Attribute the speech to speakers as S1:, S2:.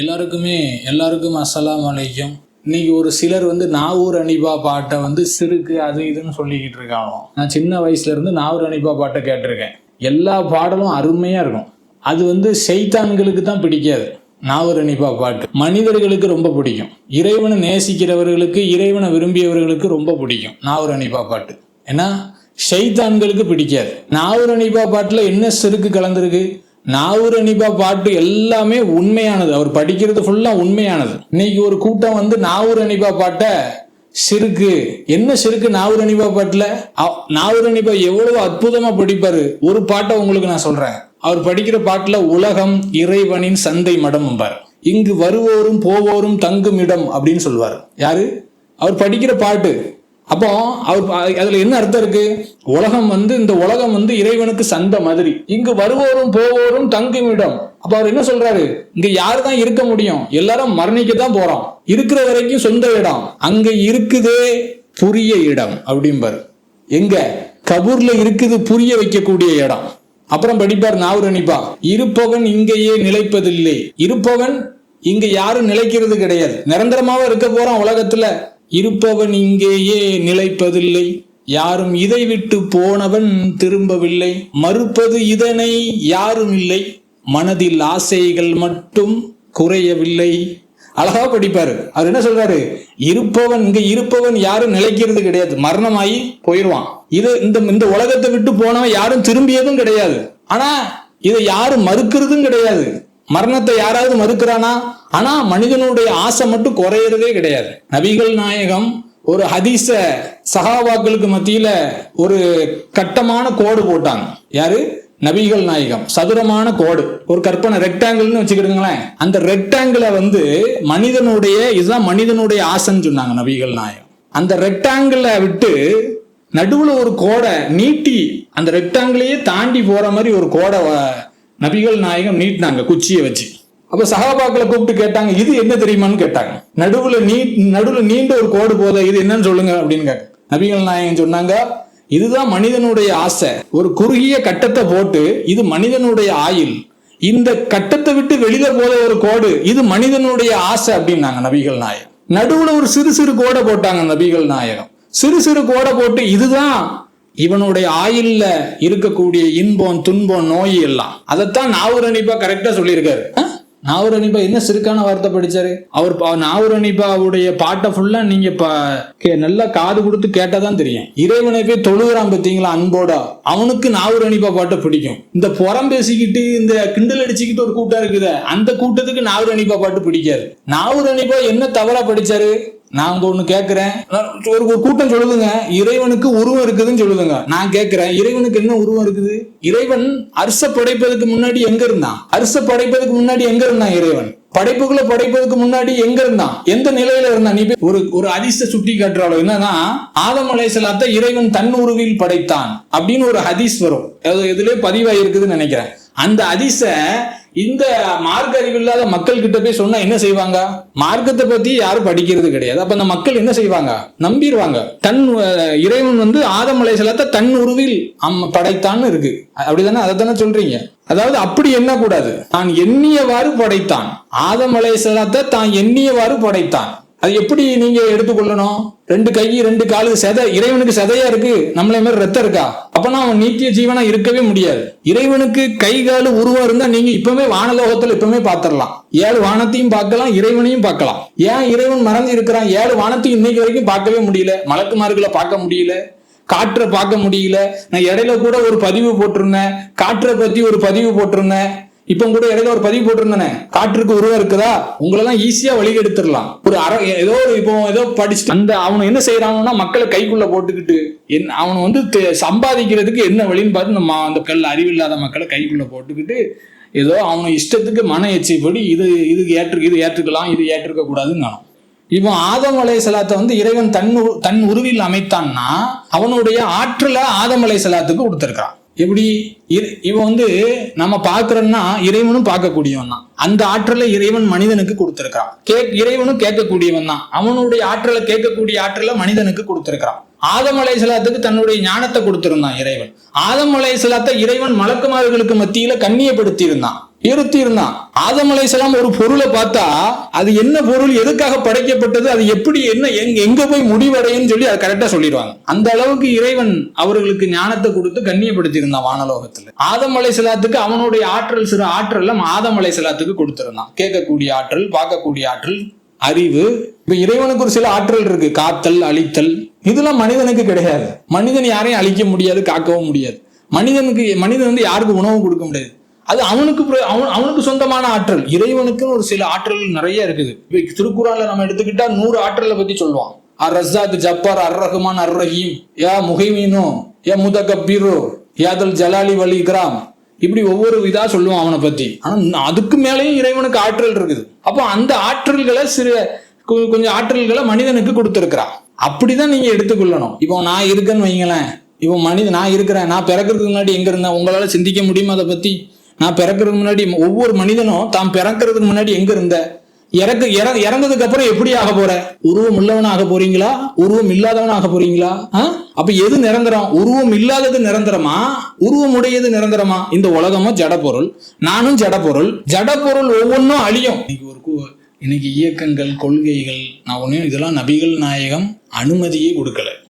S1: எல்லாருக்குமே எல்லாருக்கும் அஸ்ஸலாமு அலைக்கும். இன்னைக்கு ஒரு சிலர் வந்து நாவூர் அனிபா பாட்டை வந்து சிறுக்கு அது இதுன்னு சொல்லிக்கிட்டு இருக்காங்க நான் சின்ன வயசுல இருந்து நாவூர் அனிபா பாட்டை கேட்டிருக்கேன். எல்லா பாடலும் அருமையா இருக்கும். அது வந்து செய்தான்களுக்கு தான் பிடிக்காது நாவூர் அனிபா பாட்டு. மனிதர்களுக்கு ரொம்ப பிடிக்கும். இறைவனை நேசிக்கிறவர்களுக்கு இறைவனை விரும்பியவர்களுக்கு ரொம்ப பிடிக்கும் நாவூர் அனிபா பாட்டு. ஏன்னா ஷைத்தான்களுக்கு பிடிக்காது. நாவூர் அனிபா பாட்டில் என்ன செருக்கு கலந்துருக்கு? நாவூர் அனிபா பாட்டு எல்லாமே உண்மையானது. அவர் படிக்கிறது ஃபுல்லாக உண்மையானது. இன்னைக்கு ஒரு கூட்டம் வந்து நாவூர் அனிபா பாட்டை சிறுக்கு. என்ன சிறுக்கு நாவூர் அனிபா பாட்டில்? நாவூர் அனிபா எவ்வளவு அற்புதமா படிப்பாரு. ஒரு பாட்டை உங்களுக்கு நான் சொல்றேன். அவர் படிக்கிற பாட்டுல உலகம் இறைவனின் சந்தை மடம் என்பார். இங்கு வருவோரும் போவோரும் தங்கும் இடம் அப்படின்னு சொல்லுவார் யாரு? அவர் படிக்கிற பாட்டு. அப்போ அவர் அதுல என்ன அர்த்தம் இருக்கு? உலகம் வந்து இந்த உலகம் வந்து இறைவனுக்கு சந்த மாதிரி. இங்கு வருவோரும் போவோரும் தங்கும் இடம். அப்ப அவர் என்ன சொல்றாரு? இங்க யாரு தான் இருக்க முடியும்? எல்லாரும் மரணிக்க தான் போறோம். இருக்கிற வரைக்கும் சொந்த இடம். அங்க இருக்குதே புரிய இடம் அப்படிம்பாரு. எங்க? கபூர்ல இருக்குது புரிய வைக்கக்கூடிய இடம். அப்புறம் படிப்பார் நாவூர் அணிப்பா இருப்பவன் இங்கேயே நிலைப்பதில்லை. இருப்பவன் இங்க யாரும் நிலைக்கிறது கிடையாது. நிரந்தரமாவா இருக்க போறோம் உலகத்துல. இருப்பவன் இங்கேயே நிலைப்பதில்லை. யாரும் இதை விட்டு போனவன் திரும்பவில்லை. மறுப்பது இதனை யாரும் இல்லை மனதில் ஆசைகள் மட்டும் குறையவில்லை. அழகா படிப்பாரு. அவர் என்ன சொல்றாரு? இருப்பவன் இங்க இருப்பவன் யாரும் நிலைக்கிறது கிடையாது. மரணமாயி போயிடுவான் இது இந்த இந்த உலகத்தை விட்டு போனவன் யாரும் திரும்பியதும் கிடையாது. ஆனா இதை யாரும் மறுக்கிறதும் கிடையாது. மரணத்தை யாராவது மறுக்கிறானா? ஆனா மனிதனுடைய ஆசை மட்டும் குறையிறதே கிடையாது. நபிகள் நாயகம் ஒரு ஹதீச சகாபாக்களுக்கு மத்தியில ஒரு கட்டமான கோடு போட்டாங்க. யாரு? நபிகள் நாயகம். சதுரமான கோடு. ஒரு கற்பனை ரெக்டாங்கிள்னு வச்சுக்கிடுங்களேன். அந்த ரெக்டாங்கிள வந்து மனிதனுடைய இதுதான் மனிதனுடைய ஆசைன்னு சொன்னாங்க நபிகள் நாயகம். அந்த ரெக்டாங்கிள விட்டு நடுவுல ஒரு கோடை நீட்டி அந்த ரெக்டாங்கிளையே தாண்டி போற மாதிரி ஒரு கோடை நபிகள் நாயகம் நீட்டினாங்க குச்சியை வச்சு. அப்ப சகாபாக்களை கூப்பிட்டு கேட்டாங்க இது என்ன தெரியுமான்னு கேட்டாங்க. நடுவுல நீ நடுவுல நீண்ட ஒரு கோடு போத இது என்னன்னு சொல்லுங்க அப்படின்னு நபிகள் நாயகம் சொன்னாங்க இதுதான் மனிதனுடைய ஆசை. ஒரு குறுகிய கட்டத்தை போட்டு இது மனிதனுடைய ஆயில் இந்த கட்டத்தை விட்டு வெளியில போத ஒரு கோடு இது மனிதனுடைய ஆசை அப்படின்னாங்க நபிகள் நாயகம். நடுவுல ஒரு சிறு சிறு கோடை போட்டாங்க நபிகள் நாயகம். சிறு சிறு கோடை போட்டு இதுதான் இவனுடைய ஆயில்ல இருக்கக்கூடிய இன்பம் துன்பம் நோய் எல்லாம். அதைத்தான் நாவூரணிப்பா கரெக்டா சொல்லியிருக்காரு. நாவூரணிப்பா என்ன சிறுக்கான வார்த்தை படிச்சாரு? அவர் பா- பாட்டை ஃபுல்லா நீங்க கே- நல்லா காது கொடுத்து கேட்டாதான் தெரியும். இறைவனை போய் தொழுகிறான் பார்த்தீங்களா அன்போட? அவனுக்கு நாவூரணிப்பா பாட்டை பிடிக்கும். இந்த புறம் பேசிக்கிட்டு இந்த கிண்டல் அடிச்சுக்கிட்டு ஒரு கூட்டம் இருக்குது அந்த கூட்டத்துக்கு நாவூரணிப்பா பாட்டு பிடிக்காது. நாவூரணிப்பா என்ன தவறா படிச்சாரு? நான் ஒண்ணு கேட்கிறேன் ஒரு கூட்டம் சொல்லுதுங்க. இறைவனுக்கு உருவம் இருக்குதுன்னு சொல்லுதுங்க. நான் கேட்கிறேன் இறைவனுக்கு என்ன உருவம் இருக்குது? இறைவன் அரிச படைப்பதற்கு முன்னாடி எங்க இருந்தான்? அரிச படைப்பதற்கு முன்னாடி எங்க இருந்தான் இறைவன்? படைப்புகளை படைப்பதற்கு முன்னாடி எங்க இருந்தான்? எந்த நிலையில இருந்தான்? நீ ஒரு ஒரு அதிர்ஷ்ட சுட்டி காட்டுறாளோ. என்னன்னா ஆதம் அலைசலாத்த இறைவன் தன் உருவில் படைத்தான் அப்படின்னு ஒரு ஹதீஸ் வரும். எதுலயே பதிவாயிருக்குதுன்னு நினைக்கிறேன். அந்த அதிச இந்த மார்கறிவு இல்லாத மக்கள் கிட்ட போய் சொன்னா என்ன செய்வாங்க? மார்க்கத்தை பத்தி யாரும் படிக்கிறது கிடையாது. அப்ப அந்த மக்கள் என்ன செய்வாங்க? நம்பிடுவாங்க. தன் இறைவன் வந்து ஆதம் அலைசலாத்த தன் உருவில் அம் படைத்தான்னு இருக்கு. அப்படிதானே? அதை தானே சொல்றீங்க. அதாவது அப்படி எண்ணக்கூடாது. தான் எண்ணியவாறு படைத்தான். ஆதம் தான் எண்ணியவாறு படைத்தான். அது எப்படி நீங்க எடுத்துக்கொள்ளணும்? ரெண்டு கை ரெண்டு காலு செதை இறைவனுக்கு செதையா இருக்கு நம்மளே மாதிரி ரத்தம் இருக்கா? அப்பனா அவன் நீத்திய ஜீவனா இருக்கவே முடியாது. இறைவனுக்கு கை காலு உருவம் இருந்தா நீங்க இப்பவுமே வானலோகத்துல இப்பவுமே பாத்திரலாம் ஏழு வானத்தையும் பார்க்கலாம் இறைவனையும் பார்க்கலாம். ஏன் இறைவன் மறந்து இருக்கிறான்? ஏழு வானத்தையும் இன்னைக்கு வரைக்கும் பார்க்கவே முடியல. மலக்குமார்களை பார்க்க முடியல. காற்றை பார்க்க முடியல. நான் இடையில கூட ஒரு பதிவு போட்டிருந்தேன். காற்றை பத்தி ஒரு பதிவு போட்டிருந்தேன். இப்போ கூட இடையில ஒரு பதிவு போட்டிருந்தேனே? காற்றுக்கு உருவம் இருக்குதா? உங்களெல்லாம் ஈஸியா வழி எடுத்துடலாம் ஒரு அற ஏதோ ஒரு இப்போ ஏதோ படிச்சு அந்த அவன் என்ன செய்யறாங்கன்னா மக்களை கைக்குள்ள போட்டுக்கிட்டு என் அவன் வந்து சம்பாதிக்கிறதுக்கு என்ன வழின்னு பார்த்து நம்ம அந்த கல் அறிவில்லாத மக்களை கைக்குள்ள போட்டுக்கிட்டு ஏதோ அவன் இஷ்டத்துக்கு மன எச்சைப்படி இது இது ஏற்று இது ஏற்றுக்கலாம் இது ஏற்றுக்க கூடாதுன்னு இவன் ஆதம் அலை சலாத்தை வந்து இறைவன் தன் தன் உருவில் அமைத்தான்னா அவனுடைய ஆற்றலை ஆதம் அலை சலாத்துக்கு கொடுத்துருக்கான் எப்படி இவன் வந்து நம்ம பார்க்கறோம்னா இறைவனும் பார்க்கக்கூடியவன் தான் அந்த ஆற்றலை இறைவன் மனிதனுக்கு கொடுத்திருக்கிறான். கே இறைவனும் கேட்கக்கூடியவன் தான். அவனுடைய ஆற்றலை கேட்கக்கூடிய ஆற்றலை மனிதனுக்கு கொடுத்திருக்கிறான். ஆதம் அலை சலாத்துக்கு தன்னுடைய ஞானத்தை கொடுத்திருந்தான் இறைவன். ஆதம் அலை இறைவன் மலக்குமார்களுக்கு மத்தியில கண்ணியப்படுத்தி இருந்தான் இருத்தி இருந்தான் ஆதம் அலைசலாம் ஒரு பொருளை பார்த்தா அது என்ன பொருள் எதுக்காக படைக்கப்பட்டது அது எப்படி என்ன எங்க எங்க போய் முடிவடையும் சொல்லி அதை கரெக்டா சொல்லிடுவாங்க. அந்த அளவுக்கு இறைவன் அவர்களுக்கு ஞானத்தை கொடுத்து கண்ணியப்படுத்தி இருந்தான் வானலோகத்துல. ஆதம் அலைசலாத்துக்கு அவனுடைய ஆற்றல் சிறு ஆற்றல் ஆதம் அலைசலாத்துக்கு கொடுத்திருந்தான். கேட்கக்கூடிய ஆற்றல் பார்க்கக்கூடிய ஆற்றல் அறிவு இப்ப இறைவனுக்கு ஒரு சில ஆற்றல் இருக்கு. காத்தல் அழித்தல் இதெல்லாம் மனிதனுக்கு கிடையாது. மனிதன் யாரையும் அழிக்க முடியாது காக்கவும் முடியாது. மனிதனுக்கு மனிதன் வந்து யாருக்கு உணவு கொடுக்க முடியாது? அது அவனுக்கு பிர- அவன் அவனுக்கு சொந்தமான ஆற்றல். இறைவனுக்குன்னு ஒரு சில ஆற்றல் நிறைய இருக்குது. இப்ப திருக்குறள்ல நம்ம எடுத்துக்கிட்டா நூறு ஆற்றலை பத்தி சொல்லுவான். அர் ரஸாக் ஜப்பார் அர் ரஹ்மான் அர் ரஹீம் யா முகைமீனோ யா முதகப்பீரோ யாதல் ஜலாலி வலி கிராம் இப்படி ஒவ்வொரு இதா சொல்லுவான் அவனை பத்தி. ஆனா அதுக்கு மேலேயும் இறைவனுக்கு ஆற்றல் இருக்குது. அப்போ அந்த ஆற்றல்களை சிறு கொஞ்சம் ஆற்றல்களை மனிதனுக்கு கொடுத்துருக்கிறான். அப்படிதான் நீங்க எடுத்துக்கொள்ளணும். இப்போ நான் இருக்கேன்னு வைங்களேன். இப்போ மனிதன் நான் இருக்கிறேன் நான் பிறக்கிறதுக்கு முன்னாடி எங்க இருந்தேன் உங்களால சிந்திக்க முடியுமா அதை பத்தி? நான் பிறக்கிறதுக்கு முன்னாடி ஒவ்வொரு மனிதனும் தான் பிறக்கிறதுக்கு முன்னாடி எங்க இருந்த? இறக்கு இற- இறந்ததுக்கு அப்புறம் எப்படி ஆக போற? உருவம் உள்ளவன் ஆக போறீங்களா? உருவம் இல்லாதவன் ஆக போறீங்களா? ஆ? அப்ப எது நிரந்தரம்? உருவம் இல்லாதது நிரந்தரமா? உருவம் உடையது நிரந்தரமா? இந்த உலகமும் ஜடப்பொருள். நானும் ஜடப்பொருள். ஜடப்பொருள் ஒவ்வொன்றும் அழியும். இன்னைக்கு ஒரு கு- இன்னைக்கு இயக்கங்கள் கொள்கைகள் நான் ஒன்னும் இதெல்லாம் நபிகள் நாயகம் அனுமதியே கொடுக்கல.